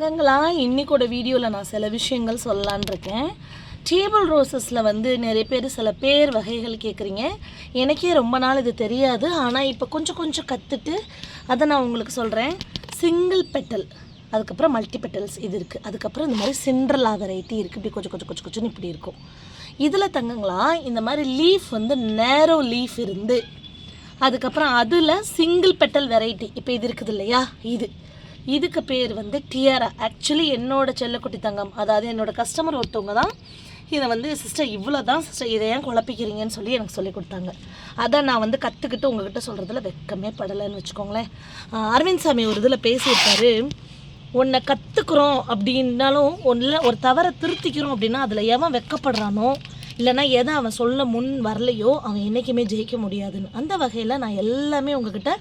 தங்கங்களா இன்னைக்கோட வீடியோவில் நான் சில விஷயங்கள் சொல்லலான் இருக்கேன். டேபிள் ரோசஸில் வந்து நிறைய பேர் சில பேர் வகைகள் கேட்குறீங்க எனக்கே ரொம்ப நாள் இது தெரியாது. ஆனால் இப்போ கொஞ்சம் கொஞ்சம் கற்றுட்டு அதை நான் உங்களுக்கு சொல்கிறேன் சிங்கிள் பெட்டல் அதுக்கப்புறம் மல்டி பெட்டல்ஸ் இது இருக்குது அதுக்கப்புறம் இந்த மாதிரி சிண்ட்ரலா வெரைட்டி இருக்குது இப்படி கொஞ்சம் கொஞ்சம் கொஞ்சம் கொஞ்சம் இப்படி இருக்கும். இதில் தங்கங்களா இந்த மாதிரி லீஃப் வந்து நேரோ லீஃப் இருந்து அதுக்கப்புறம் அதில் சிங்கிள் பெட்டல் வெரைட்டி இப்போ இது இருக்குது இல்லையா? இது. இதுக்கு பேர் வந்து டியரா. ஆக்சுவலி என்னோட செல்லக்குட்டி தங்கம் அதாவது என்னோட கஸ்டமர் ஒருத்தவங்க தான் இதை வந்து சிஸ்டர் இவ்வளோ தான் சிஸ்டர் இதை ஏன் குழப்பிக்கிறீங்கன்னு சொல்லி எனக்கு சொல்லி கொடுத்தாங்க. அதை நான் வந்து கற்றுக்கிட்டு உங்ககிட்ட சொல்கிறதுல வெக்கமே படலைன்னு வச்சுக்கோங்களேன். அரவிந்த் சாமி ஒரு இதில் பேசியிருப்பாரு உன்னை கற்றுக்குறோம் அப்படின்னாலும் ஒன்றில் ஒரு தவறை திருத்திக்கிறோம் அப்படின்னா அதில் எவன் வெக்கப்படுறானோ இல்லைன்னா எதை அவன் சொல்ல முன் வரலையோ அவன் என்றைக்குமே ஜெயிக்க முடியாதுன்னு. அந்த வகையில் நான் எல்லாமே உங்ககிட்ட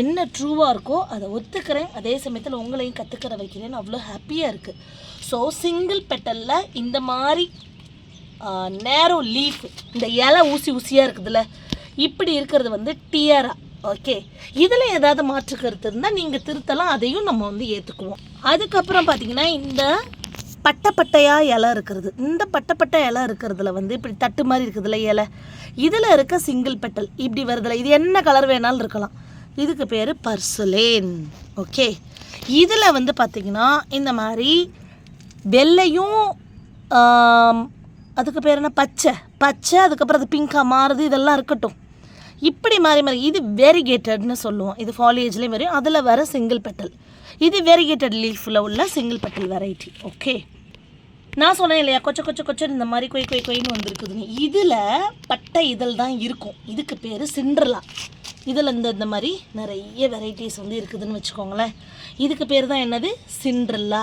என்ன ட்ரூவாக இருக்கோ அதை ஒத்துக்கிறேன். அதே சமயத்தில் உங்களையும் கற்றுக்கிற வைக்கிறேன்னு அவ்வளோ ஹாப்பியாக இருக்குது ஸோ சிங்கிள் பெட்டலில் இந்த மாதிரி நேரோ லீஃப் இந்த இலை ஊசி ஊசியாக இருக்குதுல்ல இப்படி இருக்கிறது வந்து டியரா ஓகே இதில் ஏதாவது மாற்று கருத்து இருந்தால் நீங்கள் திருத்தலாம் அதையும் நம்ம வந்து ஏற்றுக்குவோம் அதுக்கப்புறம் பார்த்தீங்கன்னா இந்த பட்டை இலை இருக்கிறது. இந்த பட்டை பட்டை இலை இருக்கிறதுல வந்து இப்படி தட்டு மாதிரி இருக்குதுல்ல இலை. இதில் இருக்க சிங்கிள் பெட்டல் இப்படி வருதுல இது என்ன கலர் வேணாலும் இருக்கலாம். இதுக்கு பேர் பர்சுலேன். ஓகே? இதில் வந்து பார்த்திங்கன்னா இந்த மாதிரி வெள்ளையும் அதுக்கு பேர் என்ன? பச்சை. பச்சை அதுக்கப்புறம் அது பிங்காக மாறுது இதெல்லாம் இருக்கட்டும். இப்படி மாறி மாறி இது வெரிகேட்டட்னு சொல்லுவோம். இது ஃபாலியேஜ்லேயும் வரையும் அதில் வர சிங்கிள் பெட்டல் இது வெரிகேட்டட் லீஃபில் உள்ள சிங்கிள் பெட்டல் வெரைட்டி ஓகே? நான் சொன்னேன் இல்லையா கொச்ச கொச்ச கொச்சன்னு இந்த மாதிரி கொய் கொய் கொயின்னு வந்திருக்குதுன்னு. இதில் பட்டை இதழ் தான் இருக்கும். இதுக்கு பேர் சிண்ட்ரலா இதில் இந்த இந்த மாதிரி நிறைய வெரைட்டிஸ் வந்து இருக்குதுன்னு வச்சுக்கோங்களேன். இதுக்கு பேர் தான் என்னது? சிண்ட்ரல்லா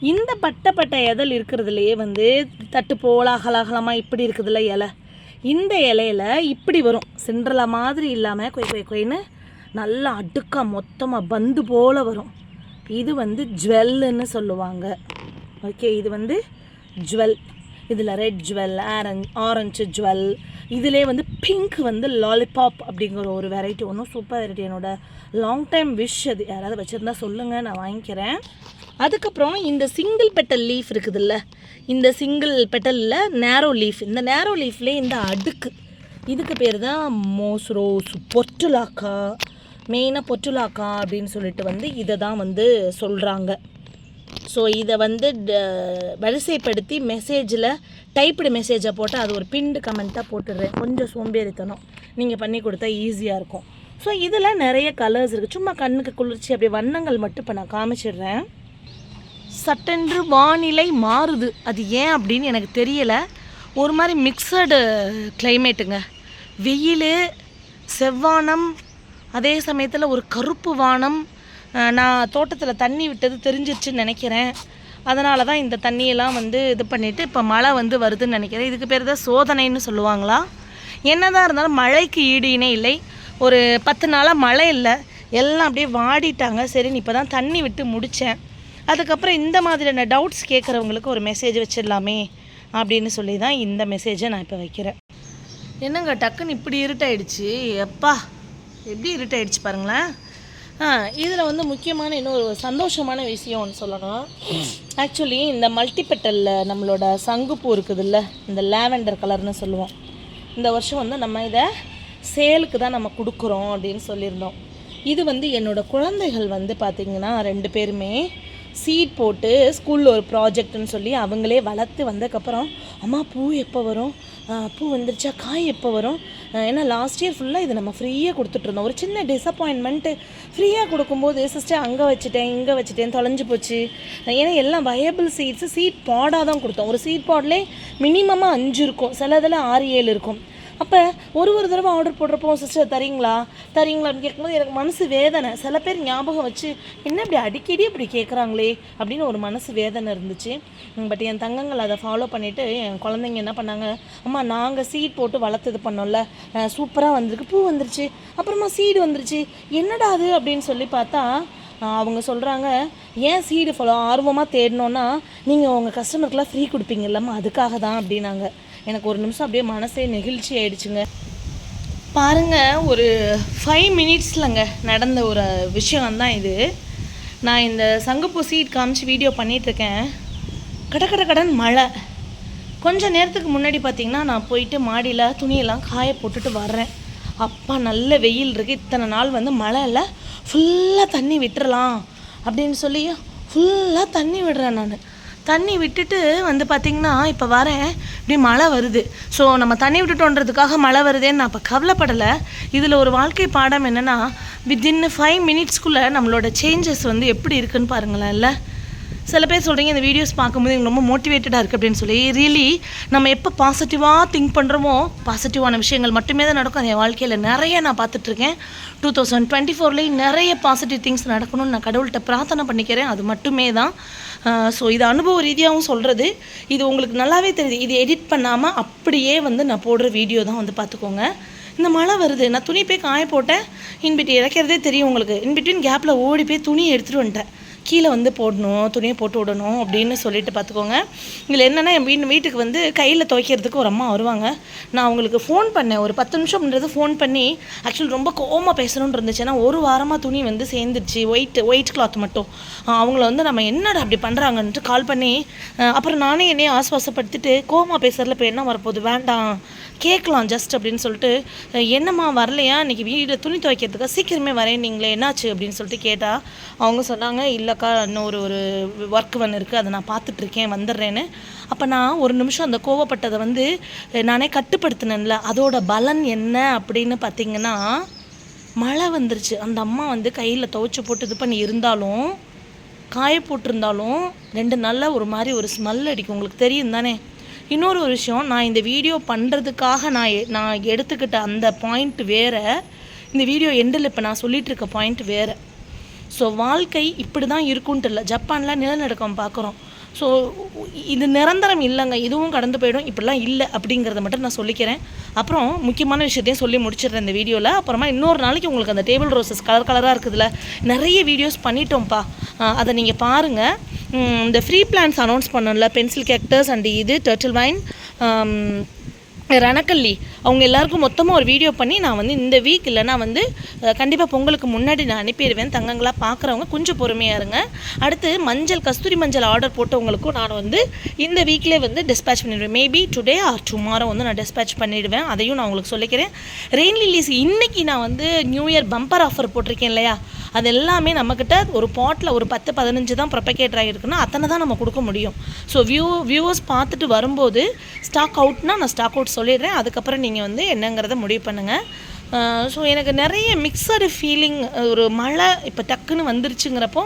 இந்த பட்டை பட்டை இதழ் இருக்கிறதுலையே வந்து தட்டு போல அகலாகலமாக இப்படி இருக்குதுல்ல இலை. இந்த இலையில இப்படி வரும். சிண்ட்ரலா மாதிரி இல்லாமல் கொய் கொய் கொயின்னு நல்லா அடுக்காக மொத்தமாக பந்து போல் வரும். இது வந்து ஜுவல்லுன்னு சொல்லுவாங்க. ஓகே இது வந்து ஜுவல். இதில் red jewel orange orange jewel இதிலே வந்து பிங்க் வந்து லாலிபாப் அப்படிங்கிற ஒரு வெரைட்டி ஒன்றும் சூப்பர் வெரைட்டி என்னோட லாங் டைம் விஷ் அது. யாராவது வச்சுருந்தா சொல்லுங்கள் நான் வாங்கிக்கிறேன். அதுக்கப்புறம் இந்த சிங்கிள் பெட்டல் லீஃப் இருக்குதுல்ல இந்த சிங்கிள் பெட்டலில் நேரோ லீஃப் இந்த நேரோ லீஃப்லேயே இந்த அடுக்கு. இதுக்கு பேர் தான் மோஸ்ரோஸ் பொட்டுலாக்கா மெயினாக பொட்டுலாக்கா அப்படின்னு சொல்லிட்டு வந்து இதை தான் வந்து சொல்கிறாங்க ஸோ இதை வந்து ட- வரிசைப்படுத்தி மெசேஜில் டைப்டு மெசேஜை போட்டு அது ஒரு பின்டு கமெண்ட்டாக போட்டுடுறேன். கொஞ்சம் சோம்பேறித்தனம் நீங்கள் பண்ணி கொடுத்தா ஈஸியாக இருக்கும். ஸோ இதில் நிறைய கலர்ஸ் இருக்குது சும்மா கண்ணுக்கு குளிர்ச்சி அப்படி வண்ணங்கள் மட்டும் இப்போ நான் காமிச்சிடுறேன். சட்டென்று வானிலை மாறுது. அது ஏன் அப்படின்னு எனக்கு தெரியலை. ஒரு மாதிரி மிக்சடு கிளைமேட்டுங்க வெயில் செவ்வானம் அதே சமயத்தில் ஒரு கருப்பு வானம் நான் தோட்டத்தில் தண்ணி விட்டது தெரிஞ்சிருச்சுன்னு நினைக்கிறேன். அதனால தான் இந்த தண்ணியெல்லாம் வந்து இது பண்ணிவிட்டு இப்போ மழை வந்து வருதுன்னு நினைக்கிறேன். இதுக்கு பேர் தான் சோதனைன்னு சொல்லுவாங்களா? என்னதான் இருந்தாலும் மழைக்கு ஈடு இணை இல்லை. ஒரு பத்து நாளாக மழை இல்லை. எல்லாம் அப்படியே வாடிட்டாங்க. சரி இப்போ தான் தண்ணி விட்டு முடித்தேன் அதுக்கப்புறம் இந்த மாதிரியான டவுட்ஸ் கேட்குறவங்களுக்கு ஒரு மெசேஜ் வச்சிடலாமே அப்படின்னு சொல்லி தான் இந்த மெசேஜை நான் இப்போ வைக்கிறேன். என்னங்க டக்குன்னு இப்படி இருட்டாயிடுச்சு. எப்பா எப்படி இருட்டாயிடுச்சு பாருங்களேன். இதில் வந்து முக்கியமான இன்னொரு சந்தோஷமான விஷயம் ஒன்று சொல்லணும். ஆக்சுவலி இந்த மல்டிபெட்டலில் நம்மளோட சங்குப்பூ இருக்குதுல்ல இந்த லாவெண்டர் கலர்னு சொல்லுவோம். இந்த வருஷம் வந்து நம்ம இதை சேலுக்கு தான் நம்ம கொடுக்குறோம் அப்படின்னு சொல்லியிருந்தோம். இது வந்து என்னோட குழந்தைகள் வந்து பார்த்திங்கன்னா ரெண்டு பேருமே சீட் போட்டு ஸ்கூலில் ஒரு ப்ராஜெக்ட்னு சொல்லி அவங்களே வளர்த்து வந்ததுக்கப்புறம் அம்மா பூ எப்போ வரும்? பூ வந்துருச்சா? காய் எப்போ வரும்? ஏன்னா லாஸ்ட் இயர் ஃபுல்லாக இது நம்ம ஃப்ரீயாக கொடுத்துட்ருந்தோம் ஒரு சின்ன டிசப்பாயின்மெண்ட்டு ஃப்ரீயாக கொடுக்கும்போது சிஸ்டர் அங்கே வச்சுட்டேன் இங்கே வச்சுட்டேன் தொலைஞ்சு போச்சு. ஏன்னா எல்லாம் வயபிள் சீட்ஸு சீட் பாடாக தான் கொடுத்தோம். ஒரு சீட் பாட்லேயே மினிமமாக அஞ்சு இருக்கும். சிலதில் ஆறு ஏழு இருக்கும். அப்போ ஒரு ஒரு தடவை ஆர்டர் போடுறப்போ சிஸ்டர் தரீங்களா? தரீங்களான்னு கேட்கும்போது எனக்கு மனசு வேதனை. சில பேர் ஞாபகம் வச்சு என்ன இப்படி அடிக்கடி இப்படி கேட்குறாங்களே அப்படின்னு ஒரு மனசு வேதனை இருந்துச்சு. பட் என் தங்கங்கள் அதை ஃபாலோ பண்ணிவிட்டு என் குழந்தைங்க என்ன பண்ணாங்க? அம்மா நாங்கள் சீட் போட்டு வளர்த்தது பண்ணோம்ல. சூப்பராக வந்திருக்கு. பூ வந்துருச்சு. அப்புறமா சீடு வந்துருச்சு. என்னடா அது? அப்படின்னு சொல்லி பார்த்தா அவங்க சொல்கிறாங்க ஏன் சீடு ஃபாலோ ஆர்வமாக தேடினோன்னா நீங்கள் உங்கள் கஸ்டமருக்கெலாம் ஃப்ரீ கொடுப்பீங்கல்லம்மா. அதுக்காக தான் அப்படின்னாங்க. எனக்கு ஒரு நிமிஷம் அப்படியே மனசே நெகிழ்ச்சி ஆயிடுச்சுங்க. பாருங்க ஒரு ஃபைவ் மினிட்ஸ்லங்க நடந்த ஒரு விஷயம் தான் இது. நான் இந்த சங்குப்பூ சீட் காமிச்சு வீடியோ பண்ணிகிட்ருக்கேன் கட கட கடன் மழை. கொஞ்சம் நேரத்துக்கு முன்னாடி பார்த்தீங்கன்னா நான் போயிட்டு மாடியில் துணியெல்லாம் காய போட்டுட்டு வர்றேன். அப்பா நல்ல வெயில் இருக்குது இத்தனை நாள் வந்து மழை இல்லை. ஃபுல்லாக தண்ணி விட்டுறலாம் அப்படின்னு சொல்லி ஃபுல்லாக தண்ணி விடுறேன் நான். தண்ணி விட்டுட்டு வந்து பார்த்திங்கன்னா இப்போ வரேன். இப்படி மழை வருது. ஸோ நம்ம தண்ணி விட்டுட்டோன்றதுக்காக மழை வருதேன்னு நான் இப்போ கவலைப்படலை. இதில் ஒரு வாழ்க்கை பாடம் என்னென்னா வித்தின் ஃபைவ் மினிட்ஸ்க்குள்ளே நம்மளோட சேஞ்சஸ் வந்து எப்படி இருக்குன்னு பாருங்களேன் இல்லை? சில பேர் சொல்கிறீங்க இந்த வீடியோஸ் பார்க்கும்போது எனக்கு ரொம்ப மோட்டிவேட்டடாக இருக்குது அப்படின்னு சொல்லி. ரியலி நம்ம எப்போ பாசிட்டிவாக திங்க் பண்ணுறோமோ பாசிட்டிவான விஷயங்கள் மட்டுமே தான் நடக்கும். என் வாழ்க்கையில் நிறைய நான் பார்த்துட்ருக்கேன். டூ தௌசண்ட் டுவெண்ட்டி ஃபோர்லேயும் நிறைய பாசிட்டிவ் திங்ஸ் நடக்கணும்னு நான் கடவுள்கிட்ட பிரார்த்தனை பண்ணிக்கிறேன். அது மட்டுமே தான். ஸோ இது அனுபவ ரீதியாகவும் சொல்கிறது இது உங்களுக்கு நல்லாவே தெரியுது. இது எடிட் பண்ணாமல் அப்படியே வந்து நான் போடுற வீடியோ தான் வந்து பார்த்துக்கோங்க. இந்த மழை வருது. நான் துணி போய் காய போட்டேன். இன்பிட்டு இறக்கிறதே தெரியும் உங்களுக்கு. இன்பிட்வீன் கேப்பில் ஓடி போய் துணி எடுத்துகிட்டு வந்துட்டேன். கீழே வந்து போடணும் துணியை போட்டு விடணும் அப்படின்னு சொல்லிட்டு பார்த்துக்கோங்க. இதில் என்னென்னா என் வீட்டு வீட்டுக்கு வந்து கையில் துவைக்கிறதுக்கு ஒரு அம்மா வருவாங்க. நான் அவங்களுக்கு ஃபோன் பண்ணேன். ஒரு பத்து நிமிஷம்ன்றது ஃபோன் பண்ணி ஆக்சுவலி ரொம்ப கோவமாக பேசணுன்னு இருந்துச்சு. ஏன்னா ஒரு வாரமாக துணி வந்து சேர்ந்துருச்சு ஒயிட் ஒயிட் கிளாத் மட்டும். அவங்கள வந்து நம்ம என்னடா அப்படி பண்ணுறாங்கன்ட்டு கால் பண்ணி அப்புறம் நானே என்னையே ஆஸ்வாசப்படுத்திட்டு கோமா பேசுறதுல இப்போ என்ன வரப்போகுது? வேண்டாம். கேட்கலாம் ஜஸ்ட் அப்படின்னு சொல்லிட்டு என்னம்மா வரலையா? இன்றைக்கி வீடு துணி துவைக்கிறதுக்காக சீக்கிரமே வரேன் நீங்களே என்னாச்சு? அப்படின்னு சொல்லிட்டு கேட்டால் அவங்க சொன்னாங்க இல்லை இல்லைக்கா இன்னொரு ஒரு ஒர்க் ஒன்று இருக்குது அதை நான் பார்த்துட்ருக்கேன் வந்துடுறேன்னு. அப்போ நான் ஒரு நிமிஷம் அந்த கோவப்பட்டதை வந்து நானே கட்டுப்படுத்தினேன்ல அதோட பலன் என்ன அப்படின்னு பார்த்தீங்கன்னா மழை வந்துருச்சு. அந்த அம்மா வந்து கையில் துவைச்சி போட்டு இது பண்ணி இருந்தாலும் காய போட்டிருந்தாலும் ரெண்டு நாளில் ஒரு மாதிரி ஒரு ஸ்மெல் அடிக்கும். உங்களுக்கு தெரியும் தானே? இன்னொரு ஒரு விஷயம் நான் இந்த வீடியோ பண்ணுறதுக்காக நான் எ- நான் எடுத்துக்கிட்ட அந்த பாயிண்ட் வேறு இந்த வீடியோ எண்டில் இப்போ நான் சொல்லிகிட்ருக்க இருக்க பாயிண்ட் வேறு. ஸோ வாழ்க்கை இப்படி தான் இருக்குன்ட்டு இல்லை ஜப்பானில் நிலநடுக்கம் பார்க்குறோம். ஸோ இது நிரந்தரம் இல்லைங்க. இதுவும் கடந்து போயிடும். இப்படிலாம் இல்லை அப்படிங்கிறத மட்டும் நான் சொல்லிக்கிறேன். அப்புறம் முக்கியமான விஷயத்தையும் சொல்லி முடிச்சிடுறேன் இந்த வீடியோவில் அப்புறமா இன்னொரு நாளைக்கு உங்களுக்கு அந்த டேபிள் ரோசஸ் கலர் கலராக இருக்குதுல்ல நிறைய வீடியோஸ் பண்ணிட்டோம்ப்பா. அதை நீங்கள் பாருங்கள் இந்த ஃப்ரீ பிளான்ஸ் அனௌன்ஸ் பண்ணல பென்சில் கேக்டர்ஸ் அண்ட் இது டர்ட்டில் வைன் ரணக்கல்லி. அவங்க எல்லாருக்கும் மொத்தமாக ஒரு வீடியோ பண்ணி நான் வந்து இந்த வீக் இல்லைனா வந்து கண்டிப்பாக பொங்கலுக்கு முன்னாடி நான் அனுப்பிடுவேன். தங்கங்களாக பார்க்குறவங்க கொஞ்சம் பொறுமையாக இருங்க. அடுத்து மஞ்சள் கஸ்தூரி மஞ்சள் ஆர்டர் போட்டவங்களுக்கும் நான் வந்து இந்த வீக்லேயே வந்து டிஸ்பேச் பண்ணிடுவேன். மேபி டுடே ஆர் டுமாரோ வந்து நான் டிஸ்பேச் பண்ணிவிடுவேன் அதையும் நான் உங்களுக்கு சொல்லிக்கிறேன். ரெயின் லில்லிஸ் இன்றைக்கி நான் வந்து நியூ இயர் பம்பர் ஆஃபர் போட்டிருக்கேன் இல்லையா? அது எல்லாமே நம்மக்கிட்ட ஒரு பாட்டில் ஒரு பத்து பதினஞ்சு தான் ப்ரொபகேட் ஆகிருக்குன்னா அத்தனை தான் நம்ம கொடுக்க முடியும். ஸோ வியூ வியூவர்ஸ் பார்த்துட்டு வரும்போது ஸ்டாக் அவுட்னா நான் ஸ்டாக் அவுட் சொல்லிடுறேன். அதுக்கப்புறம் நீங்கள் நீங்கள் வந்து என்னங்கிறத முடிவு பண்ணுங்கள் ஸோ எனக்கு நிறைய மிக்சடு ஃபீலிங் ஒரு மழை இப்போ டக்குன்னு வந்துருச்சுங்கிறப்போ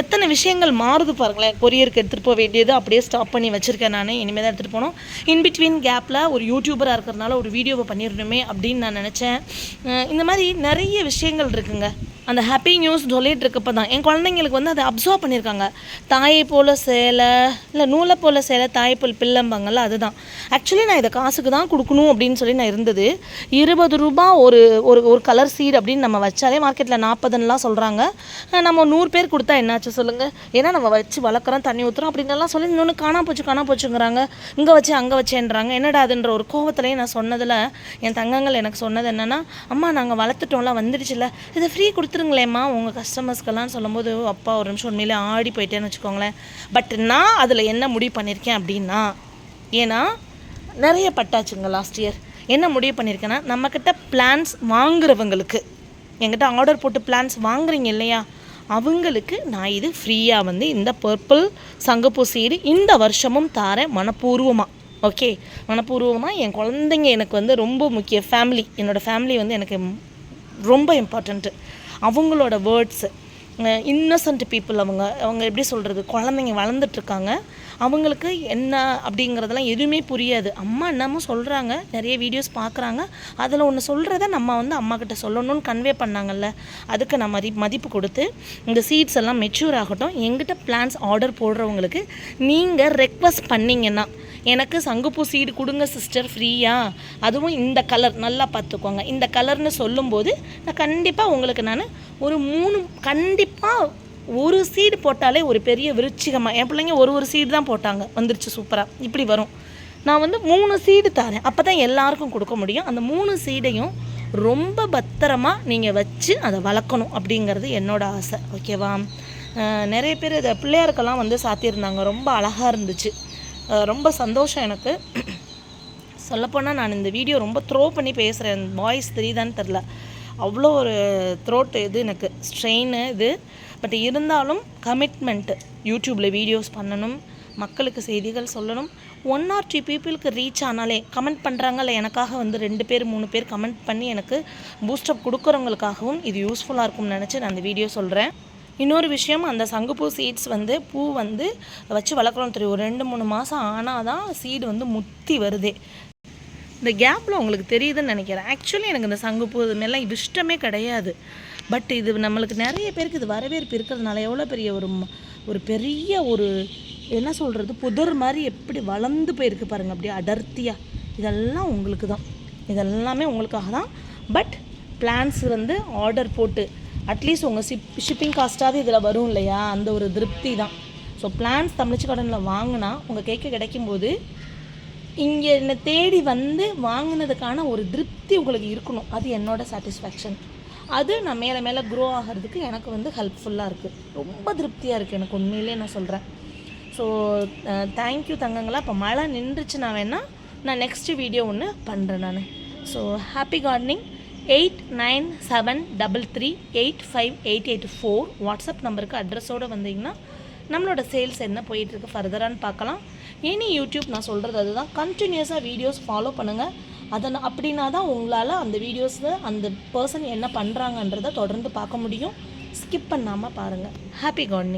எத்தனை விஷயங்கள் மாறுது பாருங்களேன். கொரியருக்கு எடுத்துகிட்டு போக வேண்டியது அப்படியே ஸ்டாப் பண்ணி வச்சுருக்கேன் நான். இனிமேல் தான் எடுத்துகிட்டு போனோம் இன் பிட்வீன் கேப்பில் ஒரு யூடியூபராக இருக்கிறதுனால ஒரு வீடியோவை பண்ணிடணுமே அப்படின்னு நான் நினச்சேன். இந்த மாதிரி நிறைய விஷயங்கள் இருக்குங்க. அந்த ஹாப்பி நியூஸ் சொல்லிட்டு இருக்கப்போ தான் என் குழந்தைங்களுக்கு வந்து அதை அப்சர்வ் பண்ணியிருக்காங்க. தாயை போல் சேலை இல்லை நூலை போல் சேலை தாயை போல் பிள்ளம்பாங்கல்ல அதுதான். ஆக்சுவலி நான் இதை காசுக்கு தான் கொடுக்கணும் அப்படின்னு சொல்லி நான் இருந்தது. இருபது ரூபா ஒரு ஒரு ஒரு கலர் சீட் அப்படின்னு நம்ம வச்சாலே மார்க்கெட்டில் நாற்பதுன்னெலாம் சொல்கிறாங்க நம்ம நூறு பேர் கொடுத்தா என்னாச்சு சொல்லுங்கள் ஏன்னா நம்ம வச்சு வளர்க்குறோம் தண்ணி ஊற்றுறோம் அப்படின்னலாம் சொல்லி இன்னொன்று காணா போச்சு காணா போச்சுங்கிறாங்க. இங்கே வச்சு அங்கே வச்சேன்றாங்க. என்னடா அதுன்ற ஒரு கோவத்துலேயே நான் சொன்னதில் என் தங்கங்கள் எனக்கு சொன்னது என்னென்னா அம்மா நாங்கள் வளர்த்துட்டோம்லாம் வந்துடுச்சுல. இதை ஃப்ரீ கொடுத்து கொடுத்துருங்களேம்மா உங்கள் கஸ்டமர்ஸ்க்கெல்லாம் சொல்லும்போது அப்பா ஒரு நிமிஷம் உண்மையிலே ஆடி போயிட்டேன்னு வச்சுக்கோங்களேன். பட் நான் அதில் என்ன முடிவு பண்ணியிருக்கேன் அப்படின்னா ஏன்னா நிறைய பட்டாச்சுங்க லாஸ்ட் இயர் என்ன முடிவு பண்ணியிருக்கேன்னா நம்மக்கிட்ட பிளான்ஸ் வாங்குறவங்களுக்கு என்கிட்ட ஆர்டர் போட்டு பிளான்ஸ் வாங்குறீங்க இல்லையா? அவங்களுக்கு நான் இது ஃப்ரீயாக வந்து இந்த பர்பிள் சங்கப்பூ சீடு இந்த வருஷமும் தாரேன் மனப்பூர்வமாக ஓகே மனப்பூர்வமாக என் குழந்தைங்க எனக்கு வந்து ரொம்ப முக்கிய ஃபேமிலி என்னோடய ஃபேமிலி வந்து எனக்கு ரொம்ப இம்பார்ட்டண்ட்டு அவங்களோட வேர்ட்ஸு இன்னசென்ட் பீப்புள் அவங்க அவங்க எப்படி சொல்கிறது குழந்தைங்க வளர்ந்துட்டுருக்காங்க அவங்களுக்கு என்ன அப்படிங்கிறதெல்லாம் எதுவுமே புரியாது. அம்மா என்னமோ சொல்கிறாங்க நிறைய வீடியோஸ் பார்க்குறாங்க அதில் ஒன்று சொல்கிறத நம்ம வந்து அம்மா கிட்ட சொல்லணும்னு கன்வே பண்ணாங்கல்ல அதுக்கு நான் மதி மதிப்பு கொடுத்து இந்த சீட்ஸ் எல்லாம் மெச்சூர் ஆகட்டும் எங்கிட்ட பிளான்ஸ் ஆர்டர் போடுறவங்களுக்கு நீங்கள் ரெக்வஸ்ட் பண்ணிங்கன்னா எனக்கு சங்குப்பூ சீடு கொடுங்க சிஸ்டர் ஃப்ரீயா அதுவும் இந்த கலர் நல்லா பார்த்துக்கோங்க. இந்த கலர்னு சொல்லும்போது நான் கண்டிப்பாக உங்களுக்கு நான் ஒரு மூணு கண்டிப்பாக ஒரு சீடு போட்டாலே ஒரு பெரிய விருச்சிகமாக என் பிள்ளைங்க ஒரு ஒரு சீடு தான் போட்டாங்க. வந்துருச்சு சூப்பராக இப்படி வரும். நான் வந்து மூணு சீடு தரேன். அப்போ தான் எல்லாருக்கும் கொடுக்க முடியும். அந்த மூணு சீடையும் ரொம்ப பத்திரமா நீங்கள் வச்சு அதை வளர்க்கணும் அப்படிங்கிறது என்னோடய ஆசை. ஓகேவா நிறைய பேர் இதை பிள்ளையாருக்கெல்லாம் வந்து சாத்தியிருந்தாங்க. ரொம்ப அழகாக இருந்துச்சு. ரொம்ப சந்தோஷம் எனக்கு. சொல்லப்போனால் நான் இந்த வீடியோ ரொம்ப த்ரோ பண்ணி பேசுகிறேன் வாய்ஸ் தெரியுதான்னு தெரில அவ்வளோ ஒரு த்ரோட் இது எனக்கு. ஸ்ட்ரெயின் இது. பட் இருந்தாலும் கமிட்மெண்ட்டு யூடியூப்பில் வீடியோஸ் பண்ணணும். மக்களுக்கு செய்திகள் சொல்லணும். ஒன் ஆர் டூ பீப்புளுக்கு ரீச் ஆனாலே கமெண்ட் பண்ணுறாங்கல்ல எனக்காக வந்து ரெண்டு பேர் மூணு பேர் கமெண்ட் பண்ணி எனக்கு பூஸ்டப் கொடுக்குறவங்களுக்காகவும் இது யூஸ்ஃபுல்லாக இருக்கும்னு நினச்சி நான் அந்த வீடியோ சொல்கிறேன் இன்னொரு விஷயம் அந்த சங்குப்பூ சீட்ஸ் வந்து பூ வந்து வச்சு வளர்க்குறோம் தெரியும்? ஒரு ரெண்டு மூணு மாதம் ஆனால் தான் சீடு வந்து முத்தி வருதே. இந்த கேப்பில் உங்களுக்கு தெரியுதுன்னு நினைக்கிறேன். ஆக்சுவலி எனக்கு இந்த சங்குப்பூ இது மேலாம் இஷ்டமே கிடையாது. பட் இது நம்மளுக்கு நிறைய பேருக்கு இது வரவேற்பு இருக்கிறதுனால எவ்வளோ பெரிய ஒரு ஒரு பெரிய ஒரு என்ன சொல்கிறது புதர் மாதிரி எப்படி வளர்ந்து போயிருக்கு பாருங்கள் அப்படியே அடர்த்தியாக இதெல்லாம் உங்களுக்கு தான் இதெல்லாமே உங்களுக்காக தான் பட் பிளான்ஸ் வந்து ஆர்டர் போட்டு அட்லீஸ்ட் உங்கள் ஷிப் ஷிப்பிங் காஸ்ட்டாவது இதில் வரும் இல்லையா? அந்த ஒரு திருப்தி தான் ஸோ பிளான்ஸ் தமிழ்ச்சி கடனில் வாங்கினா உங்கள் கேட்க கிடைக்கும்போது இங்கே என்னை தேடி வந்து வாங்கினதுக்கான ஒரு திருப்தி உங்களுக்கு இருக்கணும். அது என்னோடய சாட்டிஸ்ஃபேக்ஷன் அது நான் மேலே மேலே க்ரோ ஆகிறதுக்கு எனக்கு வந்து ஹெல்ப்ஃபுல்லாக இருக்குது ரொம்ப திருப்தியாக இருக்குது எனக்கு உண்மையிலே நான் சொல்கிறேன் ஸோ தேங்க்யூ தங்கங்களா. இப்போ மழை நின்றுச்சு நான் வேணால் நான் நெக்ஸ்ட் வீடியோ ஒன்று பண்ணுறேன் நான். So happy gardening eight nine seven double three eight five eight eight four. WhatsApp நம்பருக்கு அட்ரஸோடு வந்தீங்கன்னா நம்மளோட சேல்ஸ் என்ன போயிட்டுருக்கு ஃபர்தரான்னு பார்க்கலாம். இனி யூடியூப் நான் சொல்கிறது அதுதான். கண்டினியூஸாக வீடியோஸ் ஃபாலோ பண்ணுங்கள் அதை நான் அப்படின்னா தான் உங்களால் அந்த வீடியோஸில் அந்த பர்சன் என்ன பண்ணுறாங்கன்றதை தொடர்ந்து பார்க்க முடியும். ஸ்கிப் பண்ணாமல் பாருங்கள் ஹாப்பி கார்டனிங்